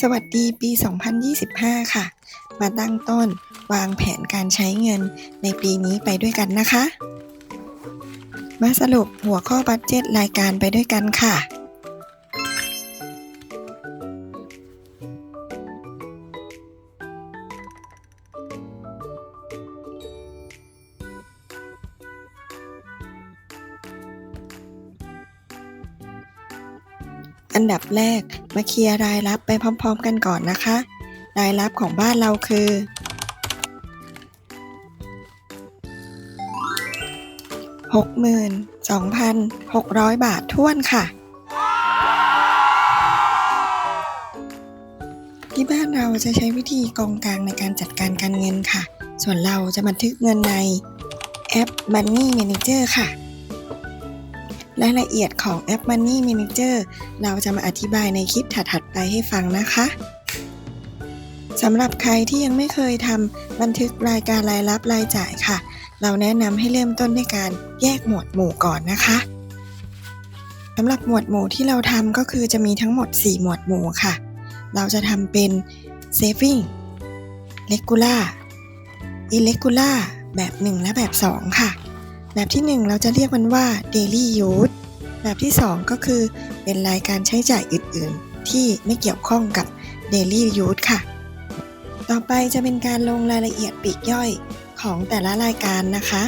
สวัสดีปี 2025 ค่ะ มาตั้งต้นวางแผนการใช้เงินในปีนี้ไปด้วยกันนะคะ มาสรุปหัวข้อบัตเจ็ตรายการไปด้วยกันค่ะ อันดับแรกมาเคลียร์รายรับไปพร้อมๆกันก่อนนะคะ รายรับของบ้านเราคือ 62,600 บาทท้วนค่ะ ที่บ้านเราจะใช้วิธีกองกลางในการจัดการการเงินค่ะ ส่วนเราจะบันทึกเงินในแอป Money Manager ค่ะ รายละเอียดของแอป Money Manager เราจะมาอธิบายในคลิปถัดๆไปให้ฟังนะคะสำหรับใครที่ยังไม่เคยทำบันทึกรายการรายรับรายจ่ายค่ะ เราแนะนำให้เริ่มต้นด้วยการแยกหมวดหมู่ก่อนนะคะสำหรับหมวดหมู่ที่เราทำก็คือจะมีทั้งหมด 4 หมวดหมู่ค่ะ เราจะทำเป็น saving regular irregular แบบ 1 และแบบ 2 ค่ะ แบบที่ 1 เราจะเรียกมันว่า daily use แบบที่ 2 ก็คือเป็นรายการใช้จ่ายอื่น ๆ ที่ไม่เกี่ยวข้องกับ daily use ค่ะ ต่อไปจะเป็นการลงรายละเอียดปีกย่อยของแต่ละรายการนะคะ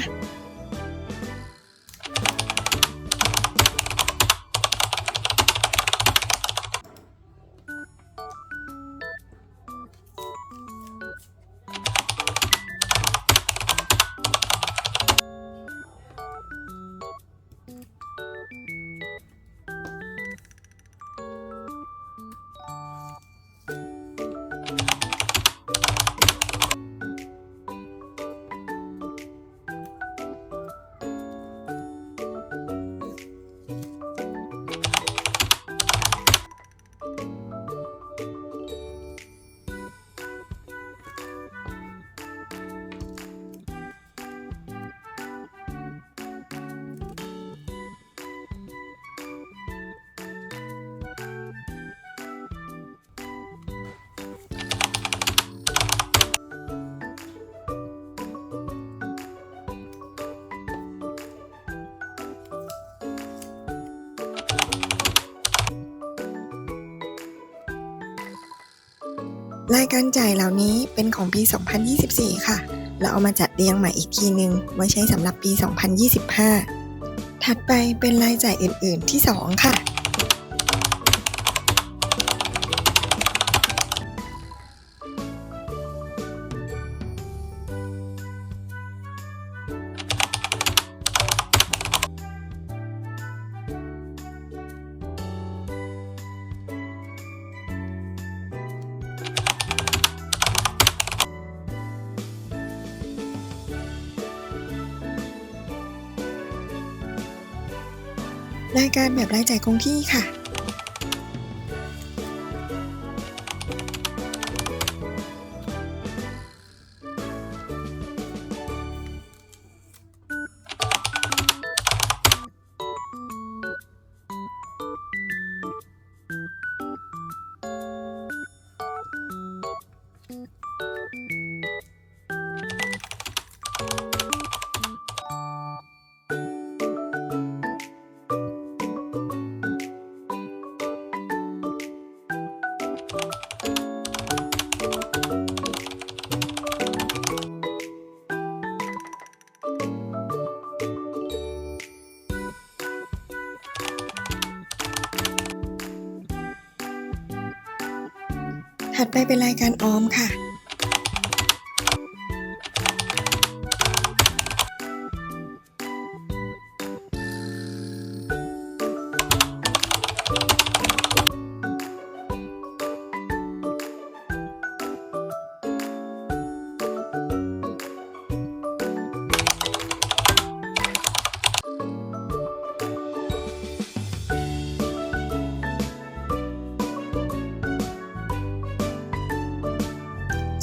รายการจ่ายเหล่านี้เป็นของปี 2024 ค่ะ เราเอามาจัดเรียงใหม่อีกทีนึง ไว้ใช้สำหรับปี 2025 ถัดไปเป็นรายจ่ายอื่น ๆ ที่ 2 ค่ะ รายการแบบรายจ่ายคงที่ค่ะ ถัดไปเป็นรายการออมค่ะ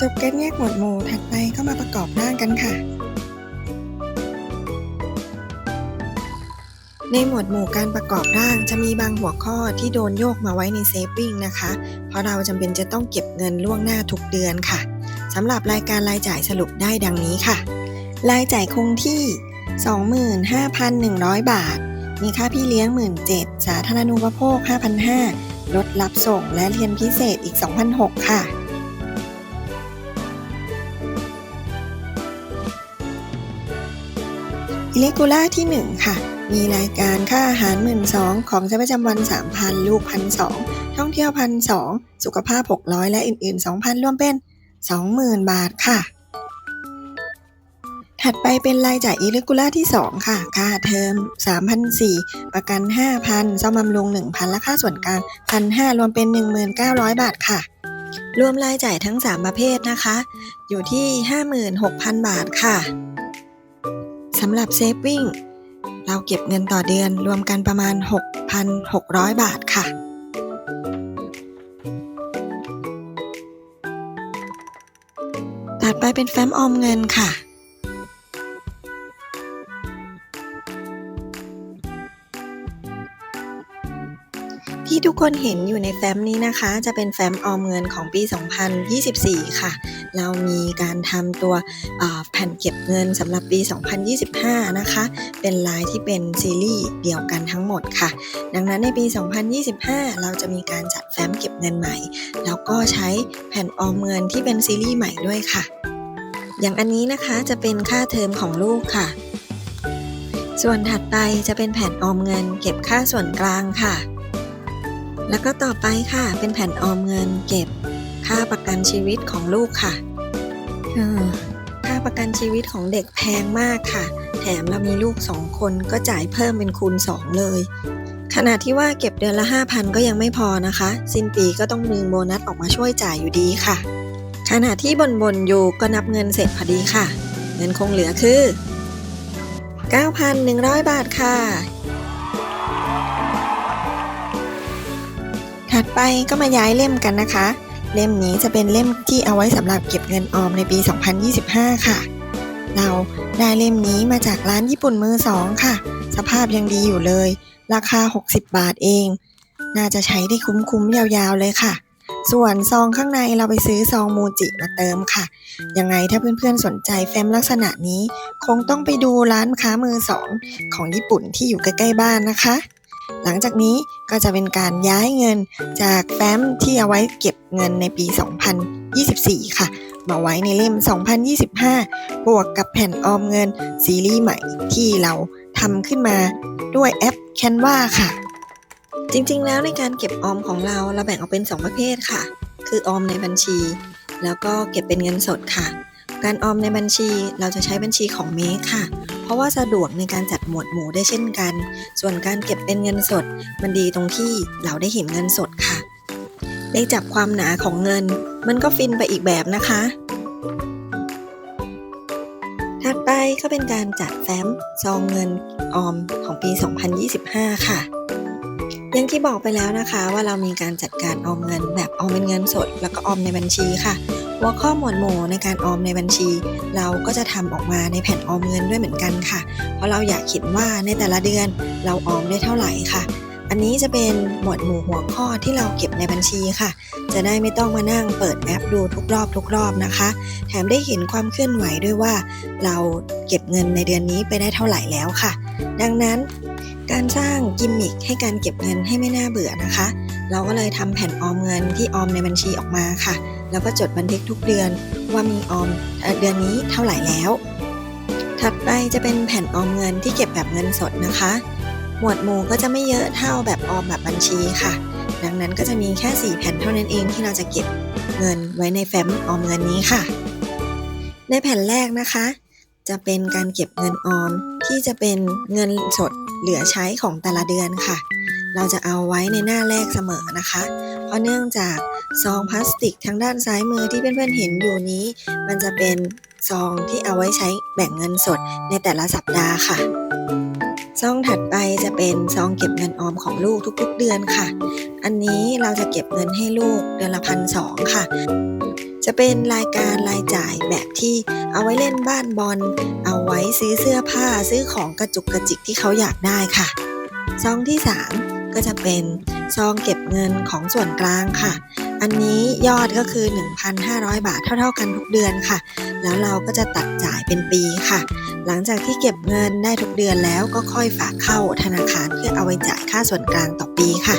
จบการแยกหมวดหมู่ถัดไปก็มาประกอบร่างกันค่ะ ในหมวดหมู่การประกอบร่างจะมีบางหัวข้อที่โดนโยกมาไว้ในเซฟวิ่งนะคะ เพราะเราจำเป็นจะต้องเก็บเงินล่วงหน้าทุกเดือนค่ะสำหรับรายการรายจ่ายสรุปได้ดังนี้ค่ะ รายจ่ายคงที่ 25,100 บาท มีค่าพี่เลี้ยง 17,000สาธารณูปโภค 5,500รถรับส่งและเรียนพิเศษอีก 2,600 ค่ะ อิเล็ก u ล่าที่ 1 ค่ะ มีรายการค่าอาหาร 1 2ื่นของใช้ประจำวัน 3,000 ลูก1,200ท่องเที่ยว1,200สุขภาพ 600 และอื่น ๆ 2,000 รวมเป็น 20,000 บาทค่ะ ถัดไปเป็นรายจ่ายอิเล็ก u ล่าที่ 2 ค่ะ ค่าเทอม3,400ประกัน 5,000ซ่อมบำรุง 1,000 และค่าส่วนกลาง 1,500 รวมเป็น 1,900 บาทค่ะ รวมรายจ่ายทั้ง 3 ประเภทนะคะ อยู่ที่ 56,000 บาทค่ะ สำหรับเซฟวิ่งเราเก็บเงินต่อเดือนรวมกันประมาณ 6,600 บาทค่ะตัดไปเป็นแฟ้มออมเงินค่ะ ที่ทุกคนเห็นอยู่ในแฟ้มนี้นะคะ จะเป็นแฟ้มออมเงินของปี 2024 ค่ะ เรามีการทำตัวแผ่นเก็บเงินสำหรับปี 2025 นะคะ เป็นลายที่เป็นซีรีส์เดียวกันทั้งหมดค่ะ ดังนั้นในปี 2025 เราจะมีการจัดแฟ้มเก็บเงินใหม่ แล้วก็ใช้แผ่นออมเงินที่เป็นซีรีส์ใหม่ด้วยค่ะ อย่างอันนี้นะคะจะเป็นค่าเทอมของลูกค่ะ ส่วนถัดไปจะเป็นแผ่นออมเงิน เก็บค่าส่วนกลางค่ะ แล้วก็ต่อไปค่ะเป็นแผ่นออมเงินเก็บ ค่าประกันชีวิตของลูกค่ะเออค่าประกันชีวิตของเด็กแพงมากค่ะ แถมเรามีลูกสองคนก็จ่ายเพิ่มเป็นคูณสองเลย ขณะที่ว่าเก็บเดือนละ 5,000 ก็ยังไม่พอนะคะ สิ้นปีก็ต้องมีโบนัสออกมาช่วยจ่ายอยู่ดีค่ะ ขณะที่บนบนๆอยู่ก็นับเงินเสร็จพอดีค่ะ เงินคงเหลือคือ 9,100 บาทค่ะถัดไปก็มาย้ายเล่มกันนะคะ เล่มนี้จะเป็นเล่มที่เอาไว้สำหรับเก็บเงินออมในปี 2025 ค่ะ เราได้เล่มนี้มาจากร้านญี่ปุ่นมือสองค่ะ สภาพยังดีอยู่เลย ราคา 60 บาทเอง น่าจะใช้ได้คุ้มๆยาวๆเลยค่ะ ส่วนซองข้างในเราไปซื้อซองมูจิมาเติมค่ะ ยังไงถ้าเพื่อนๆสนใจแฟ้มลักษณะนี้ คงต้องไปดูร้านค้ามือสองของญี่ปุ่นที่อยู่ใกล้ๆบ้านนะคะ หลังจากนี้ก็จะเป็นการย้ายเงินจากแฟ้มที่เอาไว้เก็บเงินในปี 2024 ค่ะ มาไว้ในเล่ม 2025 บวกกับแผ่นออมเงินซีรีส์ใหม่ที่เราทำขึ้นมาด้วยแอป Canva ค่ะ จริงๆ แล้วในการเก็บออมของเราเราแบ่งออกเป็น 2 ประเภทค่ะ คือออมในบัญชี แล้วก็เก็บเป็นเงินสดค่ะ การออมในบัญชีเราจะใช้บัญชีของเมคค่ะ เพราะว่าสะดวกในการจัดหมวดหมู่ได้เช่นกัน ส่วนการเก็บเป็นเงินสด มันดีตรงที่เราได้เห็นเงินสดค่ะ ได้จับความหนาของเงิน มันก็ฟินไปอีกแบบนะคะ ถัดไปก็เป็นการจัดแฟ้มซองเงินออมของปี 2025 ค่ะอย่างที่บอกไปแล้วนะคะว่าเรามีการจัดการออมเงินแบบออมเป็นเงินสด แล้วก็ออมในบัญชีค่ะ หัวข้อหมวดหมู่ในการออมในบัญชี เราก็จะทำออกมาในแผ่นออมเงินด้วยเหมือนกันค่ะ เพราะเราอยากเห็นว่าในแต่ละเดือนเราออมได้เท่าไหร่ค่ะ อันนี้จะเป็นหมวดหมู่หัวข้อที่เราเก็บในบัญชีค่ะ จะได้ไม่ต้องมานั่งเปิดแอปดูทุกรอบทุกรอบนะคะ แถมได้เห็นความเคลื่อนไหวด้วยว่า เราเก็บเงินในเดือนนี้ไปได้เท่าไหร่แล้วค่ะ ดังนั้นการสร้างกิมมิคให้การเก็บเงินให้ไม่น่าเบื่อนะคะ เราก็เลยทำแผ่นออมเงินที่ออมในบัญชีออกมาค่ะ แล้วก็จดบันทึกทุกเดือนว่ามีออมเดือนนี้เท่าไหร่แล้ว ถัดไปจะเป็นแผ่นออมเงินที่เก็บแบบเงินสดนะคะ หมวดหมู่ก็จะไม่เยอะเท่าแบบออมแบบบัญชีค่ะ ดังนั้นก็จะมีแค่ 4 แผ่นเท่านั้นเองที่เราจะเก็บเงินไว้ในแฟ้มออมเงินนี้ค่ะ ในแผ่นแรกนะคะ จะเป็นการเก็บเงินออมที่จะเป็นเงินสดเหลือใช้ของแต่ละเดือนค่ะ เราจะเอาไว้ในหน้าแรกเสมอนะคะ เพราะเนื่องจาก ซองพลาสติกทางด้านซ้ายมือที่เพื่อนๆเห็นอยู่นี้ มันจะเป็นซองที่เอาไว้ใช้แบ่งเงินสดในแต่ละสัปดาห์ค่ะซองถัดไปจะเป็นซองเก็บเงินออมของลูกทุกๆเดือนค่ะ อันนี้เราจะเก็บเงินให้ลูกเดือนละพันสองค่ะ จะเป็นรายการรายจ่ายแบบที่เอาไว้เล่นบ้านบอล เอาไว้ซื้อเสื้อผ้าซื้อของกระจุกกระจิกที่เขาอยากได้ค่ะ ซองที่3 ก็จะเป็นซองเก็บเงินของส่วนกลางค่ะ อันนี้ยอดก็คือ 1,500 บาทเท่าๆกันทุกเดือนค่ะ แล้วเราก็จะตัดจ่ายเป็นปีค่ะ หลังจากที่เก็บเงินได้ทุกเดือนแล้วก็ค่อยฝากเข้าธนาคารเพื่อเอาไว้จ่ายค่าส่วนกลางต่อปีค่ะ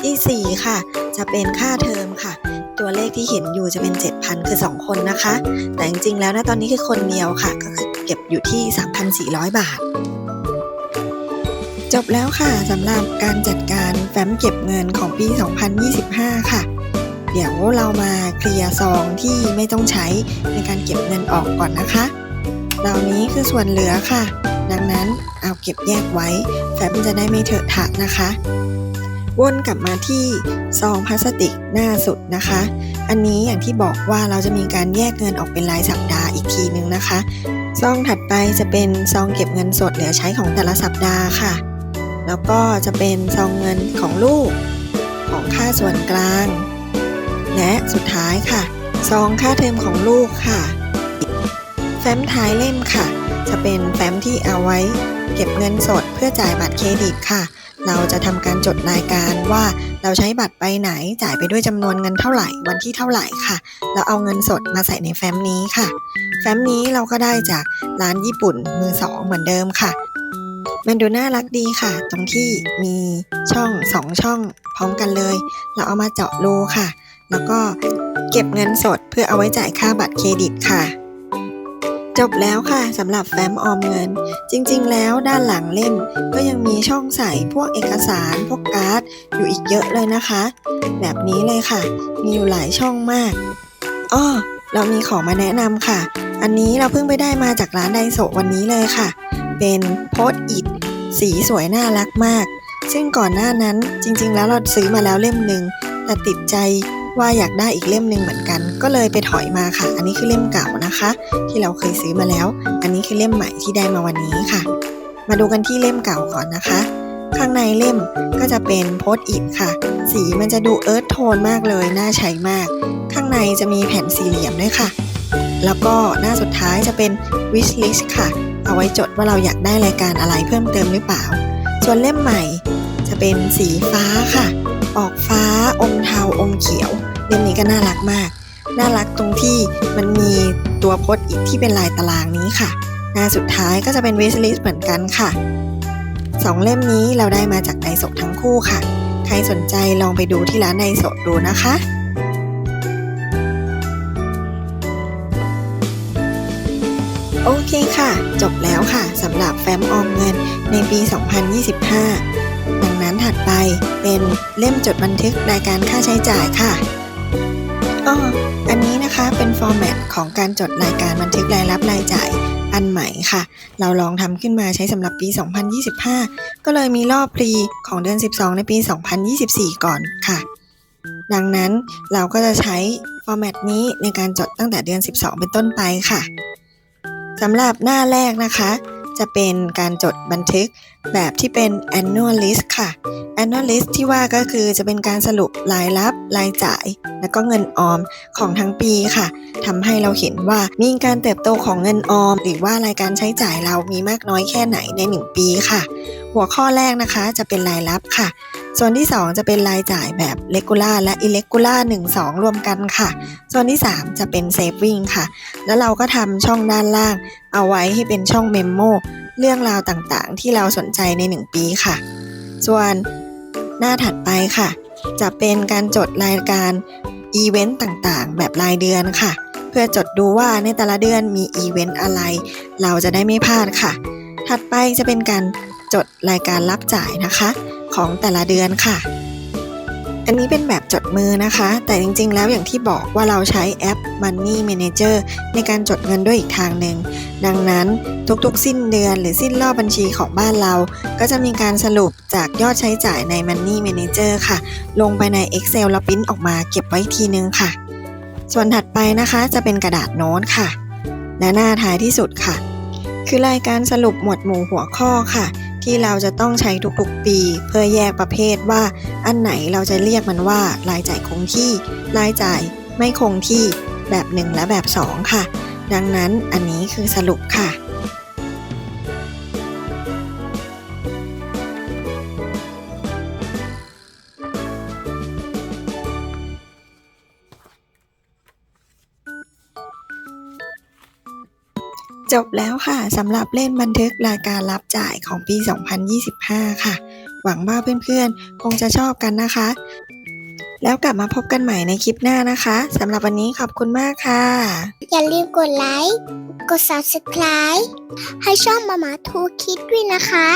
ที่ 4 ค่ะ จะเป็นค่าเทอมค่ะ ตัวเลขที่เห็นอยู่จะเป็น 7,000 คือ 2 คนนะคะ แต่จริงๆแล้วนะตอนนี้คือคนเดียวค่ะ ก็คือเก็บอยู่ที่ 3,400 บาท จบแล้วค่ะสำหรับการจัดการแฟ้มเก็บเงินของปี 2025 ค่ะ เดี๋ยวเรามาเคลียร์ซองที่ไม่ต้องใช้ในการเก็บเงินออกก่อนนะคะเหล่านี้คือส่วนเหลือค่ะ ดังนั้นเอาเก็บแยกไว้ แฟ้มจะได้ไม่เถอะทะนะคะ วนกลับมาที่ซองพลาสติกหน้าสุดนะคะ อันนี้อย่างที่บอกว่าเราจะมีการแยกเงินออกเป็นรายสัปดาห์อีกทีนึงนะคะ ซองถัดไปจะเป็นซองเก็บเงินสดเหลือใช้ของแต่ละสัปดาห์ค่ะ แล้วก็จะเป็นซองเงินของลูก ของค่าส่วนกลาง และสุดท้ายค่ะ ซองค่าเทอมของลูกค่ะ แฟ้มท้ายเล่มค่ะ จะเป็นแฟ้มที่เอาไว้ เก็บเงินสดเพื่อจ่ายบัตรเครดิตค่ะ เราจะทำการจดรายการว่าเราใช้บัตรไปไหนจ่ายไปด้วยจำนวนเงินเท่าไหร่วันที่เท่าไหร่ค่ะ เราเอาเงินสดมาใส่ในแฟ้มนี้ค่ะ แฟ้มนี้เราก็ได้จากร้านญี่ปุ่นมือสองเหมือนเดิมค่ะ มันดูน่ารักดีค่ะ ตรงที่มีช่องสองช่องพร้อมกันเลย เราเอามาเจาะรูค่ะ แล้วก็เก็บเงินสดเพื่อเอาไว้จ่ายค่าบัตรเครดิตค่ะ จบแล้วค่ะสำหรับแฟ้มออมเงิน จริงๆ แล้วด้านหลังเล่มก็ยังมีช่องใส่พวกเอกสารพวกการ์ดอยู่อีกเยอะเลยนะคะ แบบนี้เลยค่ะ มีอยู่หลายช่องมากอ้อเรามีของมาแนะนำค่ะ อันนี้เราเพิ่งไปได้มาจากร้านไดโซวันนี้เลยค่ะ เป็นโพสอิดสีสวยน่ารักมาก ซึ่งก่อนหน้านั้นจริงๆ แล้วเราซื้อมาแล้วเล่มหนึ่งแต่ติดใจว่าอยากได้อีกเล่มหนึ่งเหมือนกัน ก็เลยไปถอยมาค่ะ อันนี้คือเล่มเก่านะคะ ที่เราเคยซื้อมาแล้ว อันนี้คือเล่มใหม่ที่ได้มาวันนี้ค่ะ มาดูกันที่เล่มเก่าก่อนนะคะ ข้างในเล่มก็จะเป็นโพสอิดค่ะ สีมันจะดูเอิร์ธโทนมากเลยน่าใช้มาก ข้างในจะมีแผ่นสี่เหลี่ยมด้วยค่ะ แล้วก็หน้าสุดท้ายจะเป็น wish list ค่ะ เอาไว้จดว่าเราอยากได้รายการอะไรเพิ่มเติมหรือเปล่า ส่วนเล่มใหม่จะเป็นสีฟ้าค่ะ ออกฟ้าอมเทาอมเขียว เล่มนี้ก็น่ารักมาก น่ารักตรงที่มันมีตัวพสต์อีกที่เป็นลายตารางนี้ค่ะ หน้าสุดท้ายก็จะเป็น wish list เหมือนกันค่ะสองเล่มนี้เราได้มาจากไดโซทั้งคู่ค่ะ ใครสนใจลองไปดูที่ร้านไดโซดูนะคะ โอเคค่ะ จบแล้วค่ะสำหรับแฟ้มออมเงินในปี 2025 ดังนั้นถัดไปเป็นเล่มจดบันทึกรายการค่าใช้จ่ายค่ะอ้ออันนี้นะคะเป็นฟอร์แมตของการจดรายการบันทึกรายรับรายจ่ายอันใหม่ค่ะ เราลองทำขึ้นมาใช้สำหรับปี 2025 ก็เลยมีรอบพรีของเดือน 12 ในปี 2024 ก่อนค่ะ ดังนั้นเราก็จะใช้ฟอร์แมตนี้ในการจดตั้งแต่เดือน 12 เป็นต้นไปค่ะ สำหรับหน้าแรกนะคะ จะเป็นการจดบันทึกแบบที่เป็น annual list ค่ะ annual list ที่ว่าก็คือจะเป็นการสรุปรายรับรายจ่าย และก็เงินออมของทั้งปีค่ะทำให้เราเห็นว่ามีการเติบโตของเงินออม หรือว่ารายการใช้จ่ายเรามีมากน้อยแค่ไหนใน 1 ปีค่ะ หัวข้อแรกนะคะจะเป็นรายรับค่ะ ส่วนที่ 2 จะเป็นรายจ่ายแบบ regular และ irregular 1 2 รวมกันค่ะ ส่วนที่ 3 จะเป็น saving ค่ะ แล้วเราก็ทำช่องด้านล่าง เอาไว้ให้เป็นช่องเมมโมเรื่องราวต่างๆ ที่เราสนใจใน 1 ปีค่ะ ส่วนหน้าถัดไปค่ะ จะเป็นการจดรายการอีเวนต์ต่างๆ แบบรายเดือนค่ะ เพื่อจดดูว่าในแต่ละเดือนมีอีเวนต์อะไร เราจะได้ไม่พลาดค่ะ ถัดไปจะเป็นการ จดรายการรับจ่ายนะคะ ของแต่ละเดือนค่ะ อันนี้เป็นแบบจดมือนะคะ แต่จริงๆ แล้วอย่างที่บอกว่าเราใช้แอป Money Manager ในการจดเงินด้วยอีกทางหนึ่ง ดังนั้นทุกๆ สิ้นเดือนหรือสิ้นรอบบัญชีของบ้านเรา ก็จะมีการสรุปจากยอดใช้จ่ายใน Money Manager ค่ะ ลงไปใน Excel แล้วปริ้นออกมาเก็บไว้ทีนึงค่ะ ส่วนถัดไปนะคะจะเป็นกระดาษโน้ตค่ะ และหน้าท้ายที่สุดค่ะ คือรายการสรุปหมวดหมู่หัวข้อค่ะ ที่เราจะต้องใช้ทุกๆปี เพื่อแยกประเภทว่า อันไหนเราจะเรียกมันว่ารายจ่ายคงที่ รายจ่ายไม่คงที่แบบ 1 และแบบ 2 ค่ะ ดังนั้นอันนี้คือสรุปค่ะ จบแล้วค่ะสำหรับเล่นบันทึกรายการรับจ่ายของปี 2025 ค่ะ หวังว่าเพื่อนๆ คงจะชอบกันนะคะ แล้วกลับมาพบกันใหม่ในคลิปหน้านะคะสำหรับวันนี้ขอบคุณมากค่ะ อย่าลืมกดไลค์ กด subscribe ให้ช่องมามาทูคิดด้วยนะคะ